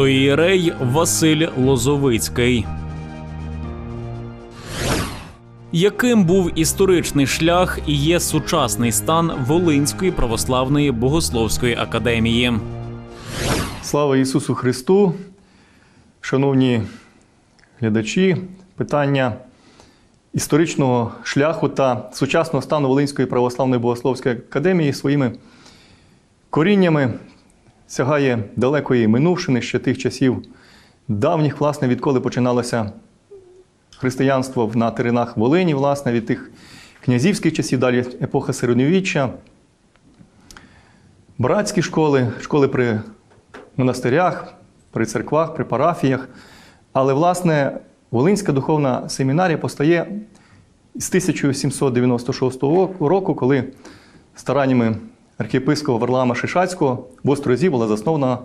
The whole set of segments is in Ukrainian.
протоієрей Василь Лозовицький. Яким був історичний шлях і є сучасний стан Волинської православної богословської академії? Слава Ісусу Христу! Шановні глядачі, питання історичного шляху та сучасного стану Волинської православної богословської академії своїми коріннями сягає далекої минувшини ще тих часів давніх, власне, відколи починалося християнство на теренах Волині, власне, від тих князівських часів, далі епоха середньовіччя, братські школи, школи при монастирях, при церквах, при парафіях. Але, власне, Волинська духовна семінарія постає з 1796 року, коли стараннями архієпископа Варлама Шишацького в Острозі була заснована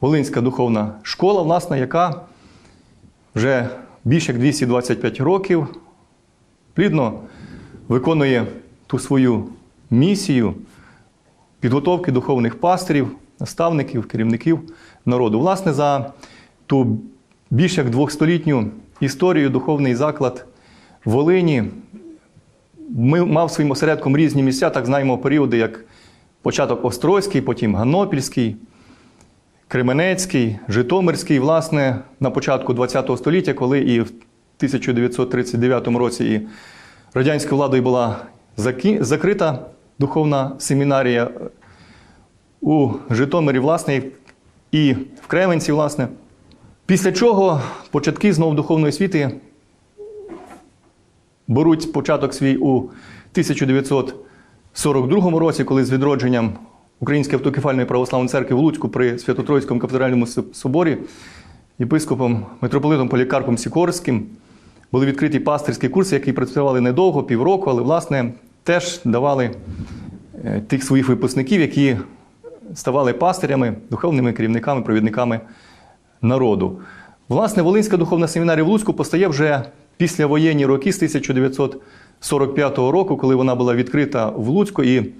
Волинська духовна школа, власне, яка вже більше як 225 років плідно виконує ту свою місію підготовки духовних пастирів, наставників, керівників народу. Власне, за ту більш як двохстолітню історію духовний заклад Волині ми мав своїм осередком різні місця, так знаємо періоди, як початок Острозький, потім Ганопільський, Кременецький, Житомирський, власне, на початку ХХ століття, коли і в 1939 році і радянською владою була закрита духовна семінарія у Житомирі, власне, і в Кременці, власне. Після чого початки знову духовної освіти беруть початок свій у 1942 році, коли з відродженням Української автокефальної православної церкви в Луцьку при Свято-Троїцькому кафедральному соборі єпископом митрополитом Полікарпом Сікорським були відкриті пастирські курси, які працювали недовго, півроку, але, власне, теж давали е, тих своїх випускників, які ставали пастирями, духовними керівниками, провідниками народу. Власне, Волинська духовна семінарія в Луцьку постає вже після воєнні роки з 1945 року, коли вона була відкрита в Луцьку і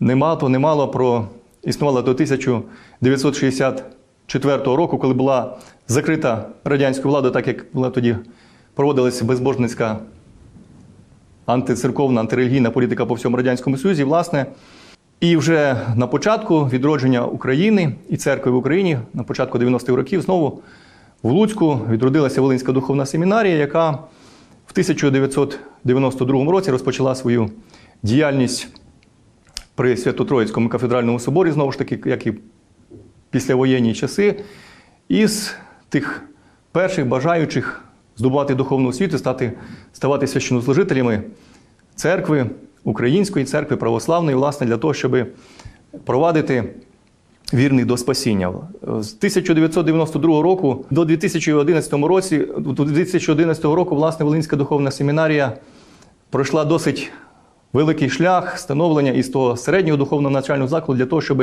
немало, немало про існувала до 1964 року, коли була закрита радянською владою, так як була тоді проводилася безбожницька антицерковна, антирелігійна політика по всьому Радянському Союзі, власне. І вже на початку відродження України і церкви в Україні, на початку 90-х років, знову в Луцьку відродилася Волинська духовна семінарія, яка в 1992 році розпочала свою діяльність при Свято-Троїцькому кафедральному соборі, знову ж таки, як і післявоєнні часи, із тих перших бажаючих здобувати духовну освіту, стати, ставати священнослужителями церкви, української церкви православної, власне, для того, щоб провадити вірних до спасіння. З 1992 року до 2011 році, до 2011 року, власне, Волинська духовна семінарія пройшла досить великий шлях становлення із того середнього духовного навчального закладу для того, щоб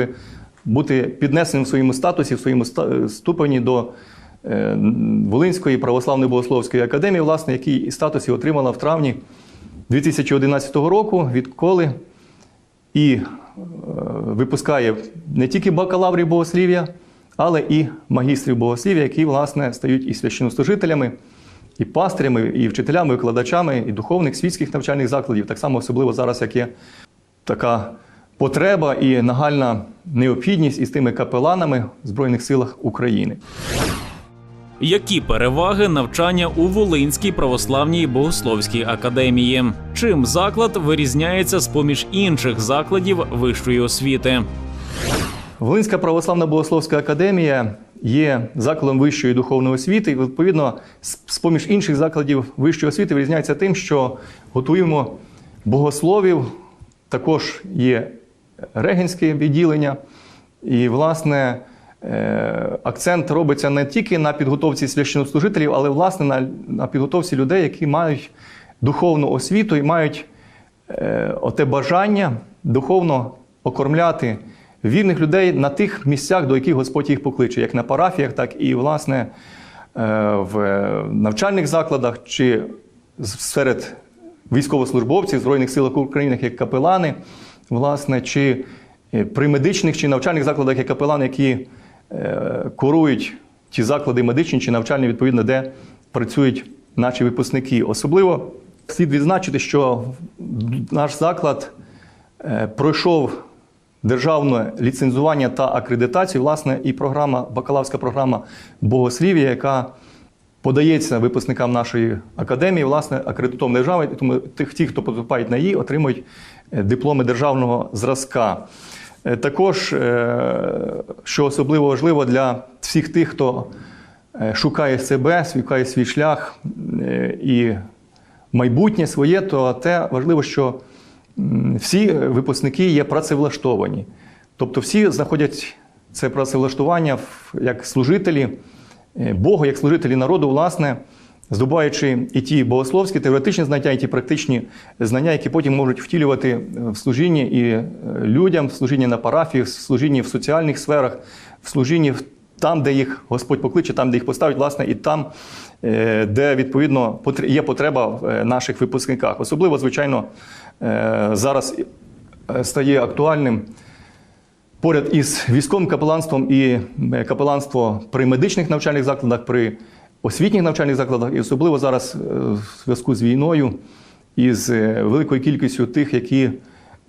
бути піднесеним в своєму статусі, в своєму ступені до е, Волинської православної богословської академії, власне, який статус і отримала в травні 2011 року, відколи і е, випускає не тільки бакалаврів богослів'я, але і магістрів богослів'я, які, власне, стають і священнослужителями, і пастирями, і вчителями, викладачами, і духовних світських навчальних закладів. Так само, особливо зараз, як є така потреба і нагальна необхідність із тими капеланами в Збройних силах України. Які переваги навчання у Волинській православній богословській академії? Чим заклад вирізняється з поміж інших закладів вищої освіти? Волинська православна богословська академія є закладом вищої духовної освіти, і відповідно, з- з-поміж інших закладів вищої освіти вирізняється тим, що готуємо богословів, також є регенське відділення, і, власне, акцент робиться не тільки на підготовці священнослужителів, але власне на, на підготовці людей, які мають духовну освіту і мають е, оте бажання духовно окормляти вірних людей на тих місцях, до яких Господь їх покличе, як на парафіях, так і власне е, в навчальних закладах чи серед військовослужбовців Збройних сил України, як капелани, власне, чи е, при медичних чи навчальних закладах як капелани, які е, курують ті заклади медичні чи навчальні, відповідно, де працюють наші випускники. Особливо слід відзначити, що наш заклад е, пройшов державне ліцензування та акредитацію, власне, і програма, бакалаврська програма богослів'я, яка подається випускникам нашої академії, власне, акредитована держави, тому тих, ті, хто поступають на її, отримують е, дипломи державного зразка. Е, Також, е, що особливо важливо для всіх тих, хто е, шукає себе, шукає свій шлях і майбутнє своє, то те важливо, що всі випускники є працевлаштовані. Тобто всі знаходять це працевлаштування як служителі Богу, як служителі народу, власне, здобуваючи і ті богословські, теоретичні знання, і ті практичні знання, які потім можуть втілювати в служінні і е, людям, в служінні на парафії, в служінні в соціальних сферах, в служінні там, де їх Господь покличе, там, де їх поставить, власне, і там, е, де відповідно є потреба в е, наших випускниках. Особливо, звичайно, е, зараз е, стає актуальним поряд із військовим капеланством і е, капеланство при медичних навчальних закладах, при освітніх навчальних закладах, і особливо зараз е, в зв'язку з війною і з е, великою кількістю тих, які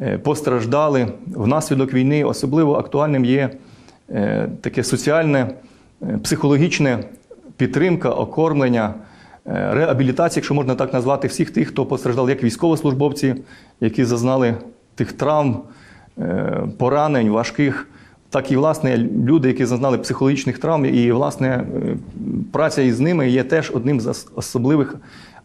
е, постраждали внаслідок війни, особливо актуальним є таке соціальне, психологічне підтримка, окормлення. Реабілітація, якщо можна так назвати, всіх тих, хто постраждав, як військовослужбовці, які зазнали тих травм, поранень важких, так і власне люди, які зазнали психологічних травм, і власне е, праця із ними є теж одним з особливих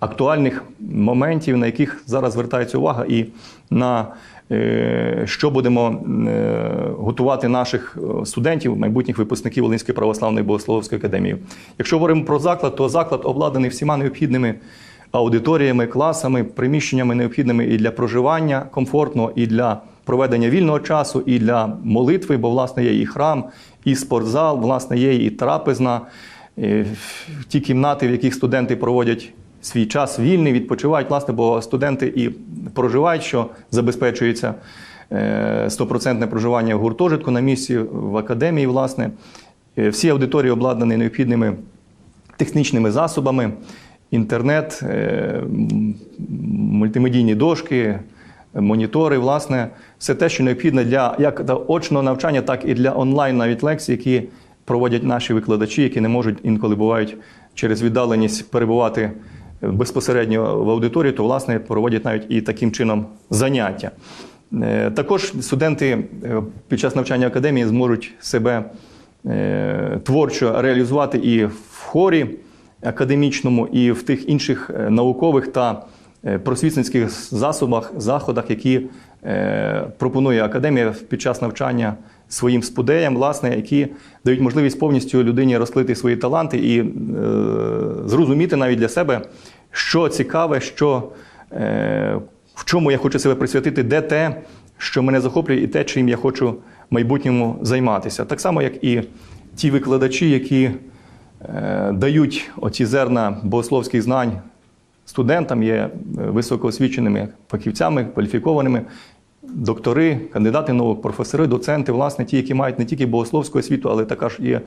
актуальних моментів, на яких зараз звертається увага, і на е, що будемо е, готувати наших студентів, майбутніх випускників Волинської православної богословської академії. Якщо говоримо про заклад, то заклад обладнаний всіма необхідними аудиторіями, класами, приміщеннями необхідними і для проживання комфортно, і для проведення вільного часу, і для молитви, бо власне є і храм, і спортзал, власне, є і трапезна, е, ті кімнати, в яких студенти проводять свій час вільний, відпочивають, власне, бо студенти і проживають, що забезпечується е, стопроцентне проживання в гуртожитку на місці в академії, власне. Е, Всі аудиторії обладнані необхідними технічними засобами, інтернет, мультимедійні дошки, монітори, власне, все те, що необхідно для як для очного навчання, так і для онлайн навіть лекцій, які проводять наші викладачі, які не можуть інколи бувають через віддаленість перебувати безпосередньо в аудиторії, то власне проводять навіть і таким чином заняття. Е, Також студенти е, під час навчання академії зможуть себе е, творчо реалізувати і в хорі академічному, і в тих інших наукових та просвітницьких засобах, заходах, які е, пропонує академія під час навчання своїм спудеям, власне, які дають можливість повністю людині розкрити свої таланти і е, зрозуміти навіть для себе, що цікаве, що е, в чому я хочу себе присвятити, де те, що мене захоплює, і те, чим я хочу в майбутньому займатися. Так само, як і ті викладачі, які е, дають оці зерна богословських знань студентам, є е, високоосвіченими фахівцями, кваліфікованими. Доктори, кандидати наук, професори, доценти, власне, ті, які мають не тільки богословську освіту, але також є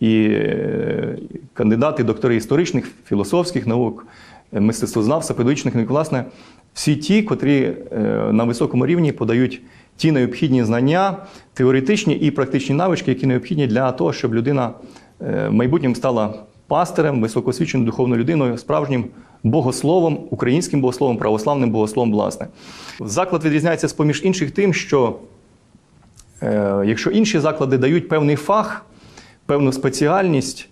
і е, кандидати, доктори історичних, філософських наук, е, мистецтвознавства, педагогічних наук, власне, всі ті, котрі на високому рівні подають ті необхідні знання, теоретичні і практичні навички, які необхідні для того, щоб людина в майбутньому стала пастирем, високоосвіченою духовною людиною, справжнім богословом, українським богословом, православним богословом, власне. Заклад відрізняється з поміж інших тим, що е, якщо інші заклади дають певний фах, певну спеціальність,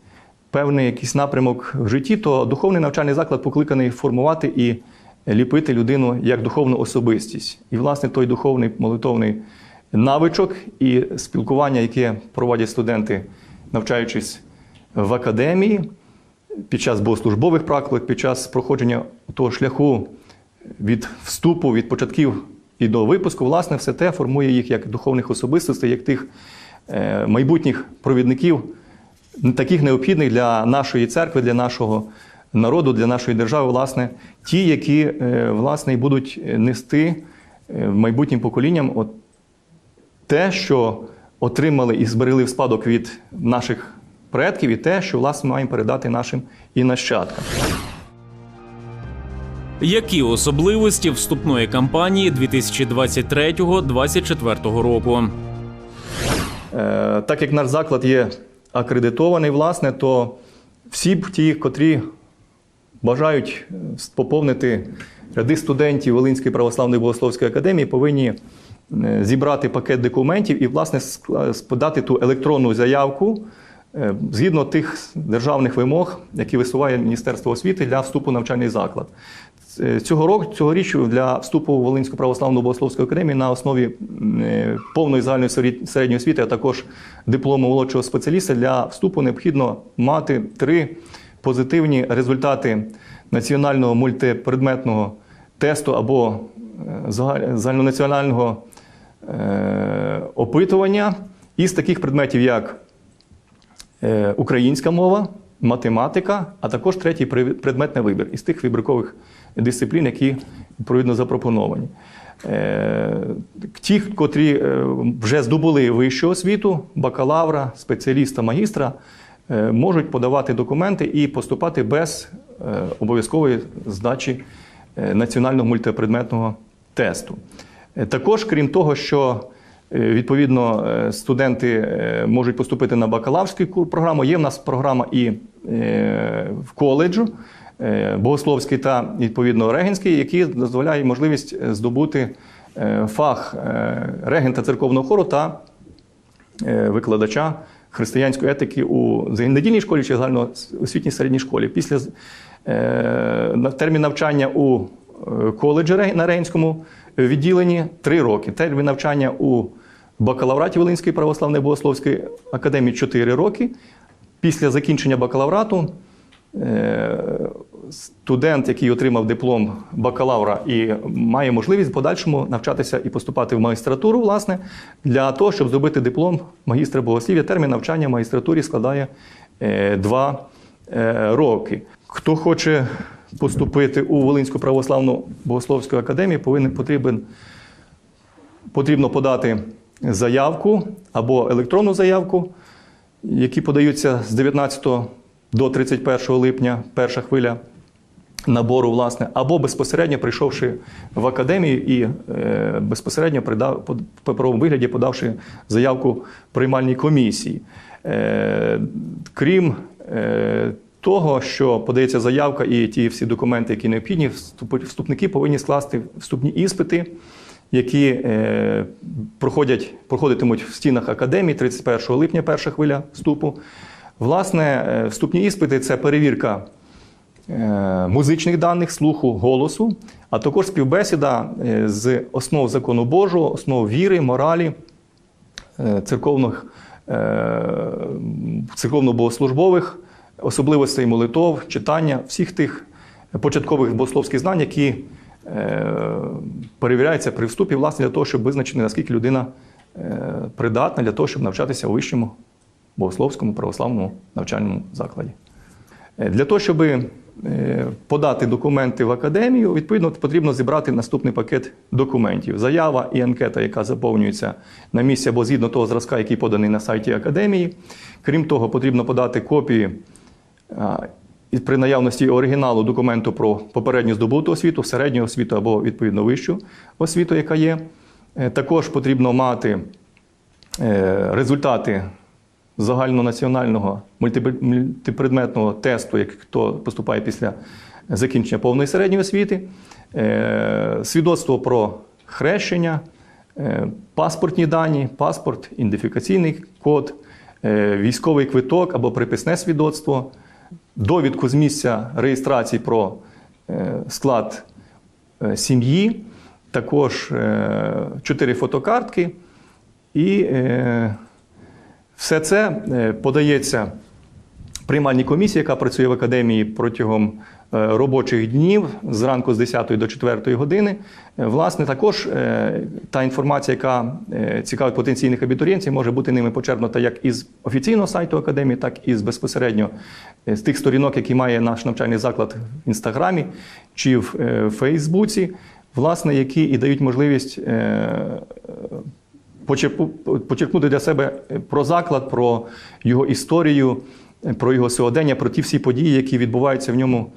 певний якийсь напрямок в житті, то духовний навчальний заклад покликаний формувати і ліпити людину як духовну особистість. І, власне, той духовний молитовний навичок і спілкування, яке проводять студенти, навчаючись в академії, під час богослужбових практик, під час проходження того шляху від вступу, від початків і до випуску, власне, все те формує їх як духовних особистостей, як тих е, майбутніх провідників, таких необхідних для нашої церкви, для нашого народу, для нашої держави, власне, ті, які е, власне будуть нести е, майбутнім поколінням от те, що отримали і зберегли в спадок від наших предків, і те, що власне маємо передати нашим і нащадкам. Які особливості вступної кампанії 2023-2024 року? Е, Так як наш заклад є акредитований, власне, то всі ті, котрі бажають е, поповнити ряди студентів Волинської православної богословської академії, повинні е, зібрати пакет документів і, власне, подати ту електронну заявку згідно тих державних вимог, які висуває Міністерство освіти для вступу в навчальний заклад. Е, Цього року цьогоріч для вступу в Волинську православну богословську академію на основі е, повної загальної середньої освіти, а також диплому молодшого спеціаліста для вступу необхідно мати три позитивні результати національного мультипредметного тесту або е, загаль- загальнонаціонального е, опитування із таких предметів, як е, українська мова, математика, а також третій предмет на вибір із тих вибіркових дисциплін, які відповідно запропоновані. Е, Ті, котрі е, вже здобули вищу освіту, бакалавра, спеціаліста, магістра, е, можуть подавати документи і поступати без е, обов'язкової здачі е, національного мультипредметного тесту. Е, Також, крім того, що е, відповідно е, студенти е, можуть поступити на бакалаврську програму, є в нас програма і е, в коледжу е, богословський та відповідно регенський, які дозволяє можливість е, здобути е, фах е, регента церковного хору та е, викладача християнської етики у недільній школі чи загальноосвітній середній школі. Після е, термін навчання у е, коледжі на Рейнському відділенні 3 роки. Термін навчання у бакалавраті Волинської православної богословської академії 4 роки. Після закінчення бакалаврату е, студент, який отримав диплом бакалавра і має можливість в подальшому навчатися і поступати в магістратуру, власне, для того, щоб зробити диплом магістра богослів'я, термін навчання в магістратурі складає е, два е, роки. Хто хоче поступити у Волинську православну богословську академію, повинен потрібен потрібно подати заявку або електронну заявку, які подаються з 19 до 31 липня, перша хвиля набору, власне, або безпосередньо прийшовши в академію і е, безпосередньо придав, по паперовому вигляді подавши заявку приймальній комісії. Е, крім е, того, що подається заявка і ті всі документи, які необхідні, вступ- вступники повинні скласти вступні іспити, які е, проходять, проходитимуть в стінах академії 31 липня, перша хвиля вступу. Власне, е, вступні іспити це перевірка е, музичних даних, слуху, голосу, а також співбесіда з основ закону Божого, основ віри, моралі, церковних, церковно-богослужбових особливостей молитов, читання, всіх тих початкових богословських знань, які е, перевіряються при вступі, власне, для того, щоб визначити, наскільки людина е, придатна для того, щоб навчатися у вищому богословському православному навчальному закладі. Е, Для того, щоб подати документи в академію, відповідно потрібно зібрати наступний пакет документів: заява і анкета, яка заповнюється на місці або згідно того зразка, який поданий на сайті академії. Крім того, потрібно подати копії при наявності оригіналу документу про попередню здобуту освіту, середню освіту або відповідно вищу освіту, яка є. Е, Також потрібно мати е, результати загальнонаціонального мультипредметного тесту, як хто поступає після закінчення повної середньої освіти, е, свідоцтво про хрещення, паспортні дані, паспорт, ідентифікаційний код, військовий квиток або приписне свідоцтво, довідку з місця реєстрації про е, склад е, сім'ї, також е, чотири фотокартки. І все це подається приймальній комісії, яка працює в академії протягом робочих днів зранку з 10 до 4 години. Е, Власне, також е, та інформація, яка е, цікавить потенційних абітурієнтів, може бути ними почерпнута як із офіційного сайту академії, так і з безпосередньо е, з тих сторінок, які має наш навчальний заклад в інстаграмі чи в е, Фейсбуці, власне, які і дають можливість. е, почерпнути для себе про заклад, про його історію, про його сьогодення, про ті всі події, які відбуваються в ньому е,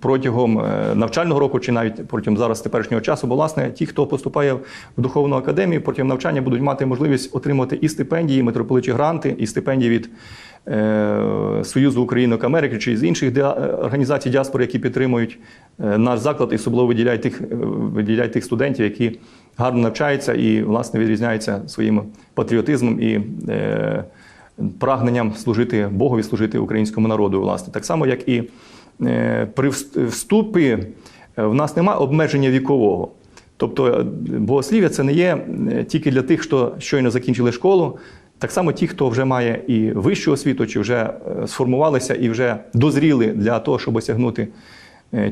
протягом е, навчального року чи навіть протягом зараз теперішнього часу. Бо, власне, ті, хто поступає в духовну академію, протягом навчання будуть мати можливість отримати і стипендії, і митрополичі гранти, і стипендії від е, Союзу Українок Америки чи з інших е, організацій діаспори, які підтримують е, наш заклад і особливо виділяють тих, е, виділяють тих студентів, які гарно навчаються і власне відрізняються своїм патріотизмом і е, прагненням служити Богові, служити українському народу. Власне, так само, як і е, при вступі е, в нас немає обмеження вікового. Тобто е, богослів'я це не є тільки для тих, хто щойно закінчили школу. Так само ті, хто вже має і вищу освіту, чи вже сформувалися і вже дозріли для того, щоб осягнути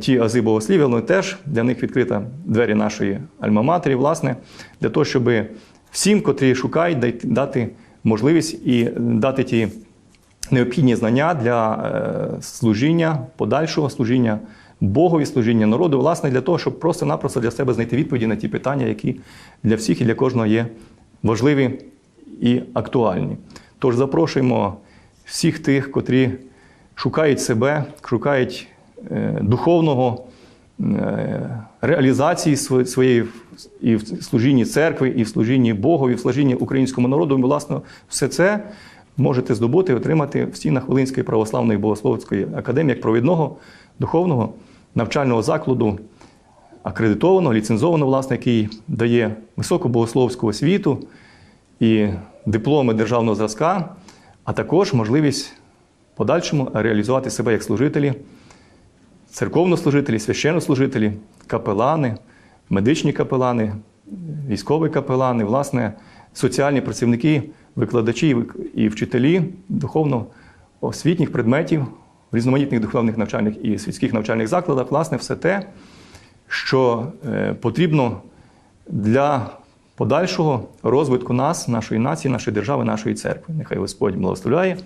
ті ази богослів'я, вони теж для них відкрита двері нашої альма-матері, власне, для того, щоб всім, котрі шукають, дати можливість і дати ті необхідні знання для е, служіння, подальшого служіння Богові, служіння народу, власне, для того, щоб просто-напросто для себе знайти відповіді на ті питання, які для всіх і для кожного є важливі і актуальні. Тож запрошуємо всіх тих, котрі шукають себе, шукають е, духовного е, реалізації своєї і в служінні церкви, і в служінні Богу, і в служінні українському народу. Власне, все це можете здобути і отримати в стінах Волинської православної богословської академії як провідного духовного навчального закладу, акредитованого, ліцензованого, власне, який дає високу богословську освіту і дипломи державного зразка, а також можливість в подальшому реалізувати себе як служителі церковнослужителі, священнослужителі, капелани, медичні капелани, військові капелани, власне, соціальні працівники, викладачі і вчителі духовно-освітніх предметів в різноманітних духовних навчальних і світських навчальних закладах, власне, все те, що е, потрібно для подальшого розвитку нас, нашої нації, нашої держави, нашої церкви. Нехай Господь благословляє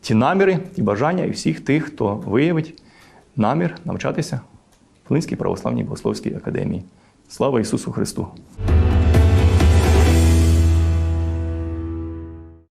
ті наміри, ті бажання і всіх тих, хто виявить намір навчатися Волинській православній богословській академії. Слава Ісусу Христу!